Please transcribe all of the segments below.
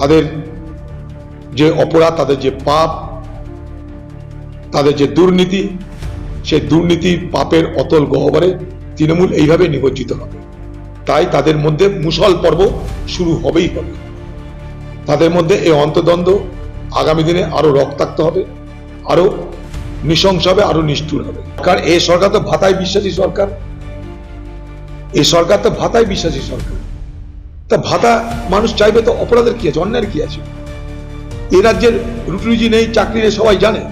তাদের যে অপরাধ, তাদের যে পাপ, তাদের যে দুর্নীতি, সেই দুর্নীতি পাপের অতল গহ্বরে তৃণমূল এইভাবে নিমজ্জিত হবে। তাই তাদের মধ্যে মুসল পর্ব শুরু হবেই হবে। তাদের মধ্যে এই অন্তদ্বন্দ্ব আগামী দিনে আরও রক্তাক্ত হবে, আরও নৃশংস হবে, আরও নিষ্ঠুর হবে। কারণ এই সরকার তো ভাতায় বিশ্বাসী সরকার। এই সরকার তো ভাতায় বিশ্বাসী সরকার। তা ভাতা মানুষ চাইবে তো অপরাধের কি আছে, অন্যায়ের কি আছে? এ রাজ্যের রুটি নেই, চাকরি নেই, সবাই জানে।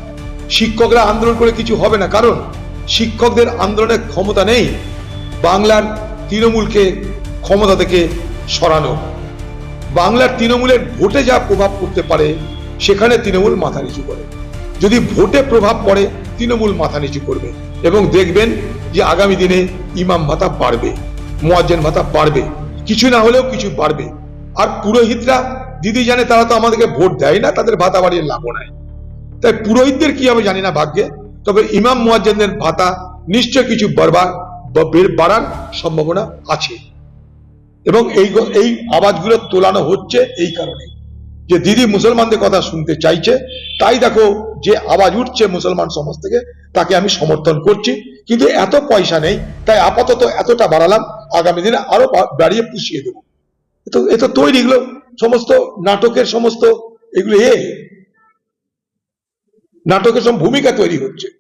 শিক্ষকরা আন্দোলন করে কিছু হবে না, কারণ শিক্ষকদের আন্দোলনের ক্ষমতা নেই। বাংলার তৃণমূলকে ক্ষমতা থেকে সরানো। বাংলার তৃণমূলের ভোটে যা প্রভাব পড়তে পারে, সেখানে তৃণমূল মাথা নিচু করে। যদি ভোটে প্রভাব পড়ে, তৃণমূল মাথা নিচু করবে এবং দেখবেন যে আগামী দিনে ইমাম ভাতা বাড়বে, মোয়াজ্জেন ভাতা বাড়বে। কিছু না হলেও কিছু বাড়বে। আর পুরোহিতরা, দিদি জানে তারা তো আমাদেরকে ভোট দেয় না, তাদের ভাতা বাড়িয়ে লাভও নাই। তাই পুরোহিতদের কি হবে জানি না ভাগ্যে, তবে ইমাম মুয়াজ্জেনদের ভাতা নিশ্চয় কিছু বাড়বার বাড়ার সম্ভাবনা আছে। এবং এই এই আওয়াজগুলো তোলানো হচ্ছে এই কারণে। যে দিদি মুসলমানদের কথা শুনতে চাইছে, তাই দেখো যে আওয়াজ উঠছে মুসলমান সমাজ থেকে, তাকে আমি সমর্থন করছি। কিন্তু এত পয়সা নেই, তাই আপাতত এতটা বাড়ালাম আগামী দিনে আরও বাড়িয়ে পুষিয়ে দেবো। তো, এ তো তৈরি, এগুলো সমস্ত নাটকের সমস্ত এগুলো এ। নাটকের সব ভূমিকা তৈরি হচ্ছে।